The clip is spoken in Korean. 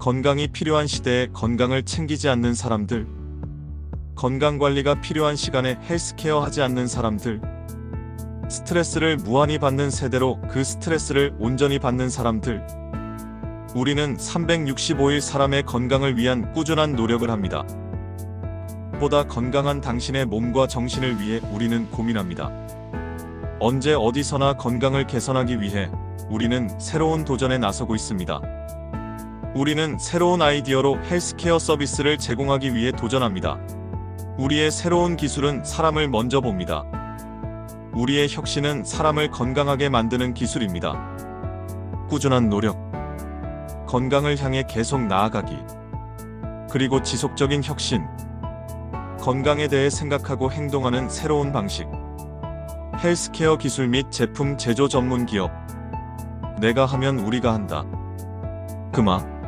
건강이 필요한 시대에 건강을 챙기지 않는 사람들, 건강 관리가 필요한 시간에 헬스케어 하지 않는 사람들, 스트레스를 무한히 받는 세대로 그 스트레스를 온전히 받는 사람들, 우리는 365일 사람의 건강을 위한 꾸준한 노력을 합니다. 보다 건강한 당신의 몸과 정신을 위해 우리는 고민합니다. 언제 어디서나 건강을 개선하기 위해 우리는 새로운 도전에 나서고 있습니다. 우리는 새로운 아이디어로 헬스케어 서비스를 제공하기 위해 도전합니다. 우리의 새로운 기술은 사람을 먼저 봅니다. 우리의 혁신은 사람을 건강하게 만드는 기술입니다. 꾸준한 노력, 건강을 향해 계속 나아가기, 그리고 지속적인 혁신, 건강에 대해 생각하고 행동하는 새로운 방식, 헬스케어 기술 및 제품 제조 전문 기업, 내가 하면 우리가 한다. 그마